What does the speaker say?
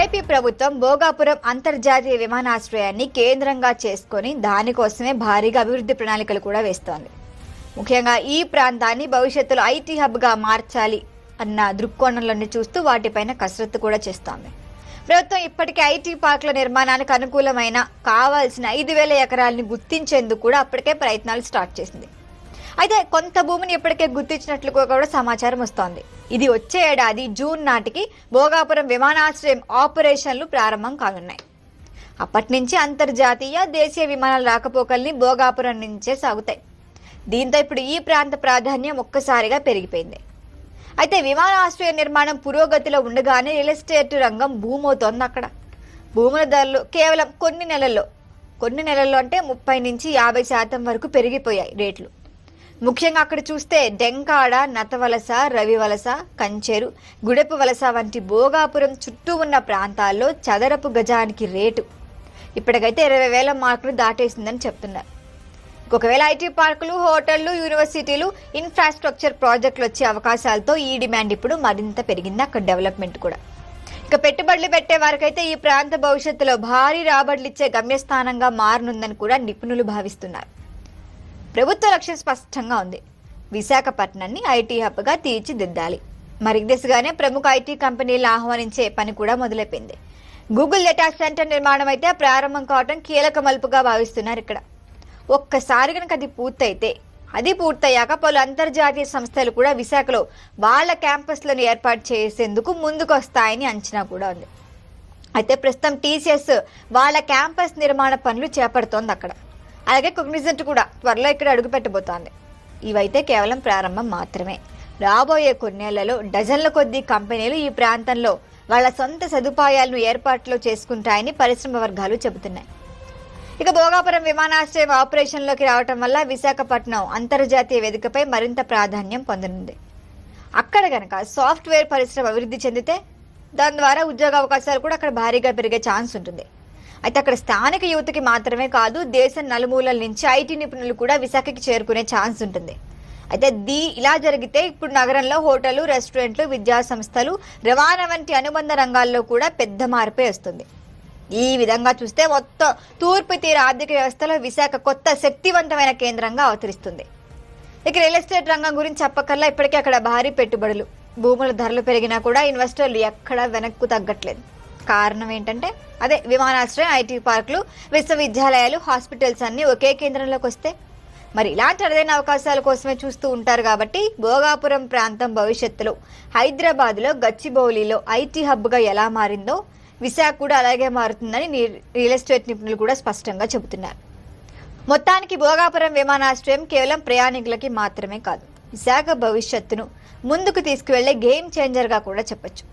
AP ప్రభుత్వం భోగాపురం అంతర్జాతీయ విమానాశ్రయాన్ని కేంద్రంగా చేసుకొని దానికోసమే భారీగా అభివృద్ధి ప్రణాళికలు కూడా వేస్తోంది. ముఖ్యంగా ఈ ప్రాంతాన్ని భవిష్యత్తులో ఐటీ హబ్గా మార్చాలి అన్న దృక్కోణంలోని చూస్తూ వాటిపైన కసరత్తు కూడా చేస్తోంది. ప్రభుత్వం ఇప్పటికే ఐటీ పార్కుల నిర్మాణానికి అనుకూలమైన కావాల్సిన ఐదు వేల ఎకరాలని గుర్తించేందుకు కూడా అప్పటికే ప్రయత్నాలు స్టార్ట్ చేసింది. అయితే కొంత భూమిని ఇప్పటికే గుర్తించినట్లు కూడా సమాచారం వస్తోంది. ఇది వచ్చే ఏడాది జూన్ నాటికి భోగాపురం విమానాశ్రయం ఆపరేషన్లు ప్రారంభం కానున్నాయి. అప్పటి నుంచి అంతర్జాతీయ దేశీయ విమానాల రాకపోకల్ని భోగాపురం నుంచే సాగుతాయి. దీంతో ఇప్పుడు ఈ ప్రాంత ప్రాధాన్యం ఒక్కసారిగా పెరిగిపోయింది. అయితే విమానాశ్రయ నిర్మాణం పురోగతిలో ఉండగానే రియల్ ఎస్టేట్ రంగం భూమవుతోంది అక్కడ. భూముల ధరలు కేవలం కొన్ని నెలల్లో కొన్ని నెలల్లో అంటే ముప్పై నుంచి యాభై శాతం వరకు పెరిగిపోయాయి రేట్లు. ముఖ్యంగా అక్కడ చూస్తే డెంకాడ నతవలస రవివలస కంచెరు గుడెపు వలస వంటి భోగాపురం చుట్టూ ఉన్న ప్రాంతాల్లో చదరపు గజానికి రేటు. ఇప్పటికైతే ఇరవై వేల మార్కులు దాటేసిందని చెప్తున్నారు. ఒకవేళ ఐటీ పార్కులు హోటళ్ళు యూనివర్సిటీలు ఇన్ఫ్రాస్ట్రక్చర్ ప్రాజెక్టులు వచ్చే అవకాశాలతో ఈ డిమాండ్ ఇప్పుడు మరింత పెరిగింది అక్కడ డెవలప్మెంట్ కూడా. ఇక పెట్టుబడులు పెట్టే వారికైతే ఈ ప్రాంత భవిష్యత్తులో భారీ రాబడులు ఇచ్చే గమ్యస్థానంగా మారనుందని కూడా నిపుణులు భావిస్తున్నారు. ప్రభుత్వ లక్ష్యం స్పష్టంగా ఉంది. విశాఖపట్నాన్ని ఐటీ హబ్గా తీర్చిదిద్దాలి. మరి దిశగానే ప్రముఖ ఐటీ కంపెనీలు ఆహ్వానించే పని కూడా మొదలైపోయింది. గూగుల్ డేటా సెంటర్ నిర్మాణం అయితే ప్రారంభం కావడం కీలక మలుపుగా భావిస్తున్నారు ఇక్కడ. ఒక్కసారి కనుక అది పూర్తయితే అది పూర్తయ్యాక పలు అంతర్జాతీయ సంస్థలు కూడా విశాఖలో వాళ్ళ క్యాంపస్లను ఏర్పాటు చేసేందుకు ముందుకు వస్తాయని అంచనా కూడా ఉంది. అయితే ప్రస్తుతం టీసీఎస్ వాళ్ళ క్యాంపస్ నిర్మాణ పనులు చేపడుతోంది అక్కడ. అలాగే కొగ్నిజెంట్ కూడా త్వరలో ఇక్కడ అడుగు పెట్టబోతోంది. ఇవైతే కేవలం ప్రారంభం మాత్రమే. రాబోయే కొన్నేళ్ళలో డజన్ల కొద్దీ కంపెనీలు ఈ ప్రాంతంలో వాళ్ళ సొంత సదుపాయాలను ఏర్పాట్లు చేసుకుంటాయని పరిశ్రమ వర్గాలు చెబుతున్నాయి. ఇక భోగాపురం విమానాశ్రయం ఆపరేషన్లోకి రావటం వల్ల విశాఖపట్నం అంతర్జాతీయ వేదికపై మరింత ప్రాధాన్యం పొందనుంది. అక్కడ గనక సాఫ్ట్వేర్ పరిశ్రమ అభివృద్ధి చెందితే దాని ద్వారా ఉద్యోగ అవకాశాలు కూడా అక్కడ భారీగా పెరిగే ఛాన్స్ ఉంటుంది. అయితే అక్కడ స్థానిక యువతకి మాత్రమే కాదు దేశం నలుమూలల నుంచి ఐటీ నిపుణులు కూడా విశాఖకి చేరుకునే ఛాన్స్ ఉంటుంది. అయితే దీ ఇలా జరిగితే ఇప్పుడు నగరంలో హోటళ్ళు రెస్టారెంట్లు విద్యా సంస్థలు రవాణా వంటి అనుబంధ రంగాల్లో కూడా పెద్ద మార్పే వస్తుంది. ఈ విధంగా చూస్తే మొత్తం తూర్పు తీర ఆర్థిక వ్యవస్థలో విశాఖ కొత్త శక్తివంతమైన కేంద్రంగా అవతరిస్తుంది. ఇక రియల్ ఎస్టేట్ రంగం గురించి చెప్పకల్లా ఇప్పటికే అక్కడ భారీ పెట్టుబడులు. భూముల ధరలు పెరిగినా కూడా ఇన్వెస్టర్లు ఎక్కడా వెనక్కు తగ్గట్లేదు. కారణం ఏంటంటే అదే విమానాశ్రయం ఐటీ పార్కులు విశ్వవిద్యాలయాలు హాస్పిటల్స్ అన్నీ ఒకే కేంద్రంలోకి వస్తే మరి ఇలాంటి అరుదైన అవకాశాల కోసమే చూస్తూ ఉంటారు కాబట్టి భోగాపురం ప్రాంతం భవిష్యత్తులో హైదరాబాద్లో గచ్చిబౌలిలో ఐటీ హబ్గా ఎలా మారిందో విశాఖ కూడా అలాగే మారుతుందని రియల్ ఎస్టేట్ నిపుణులు కూడా స్పష్టంగా చెబుతున్నారు. మొత్తానికి భోగాపురం విమానాశ్రయం కేవలం ప్రయాణికులకి మాత్రమే కాదు విశాఖ భవిష్యత్తును ముందుకు తీసుకువెళ్ళే గేమ్ చేంజర్గా కూడా చెప్పొచ్చు.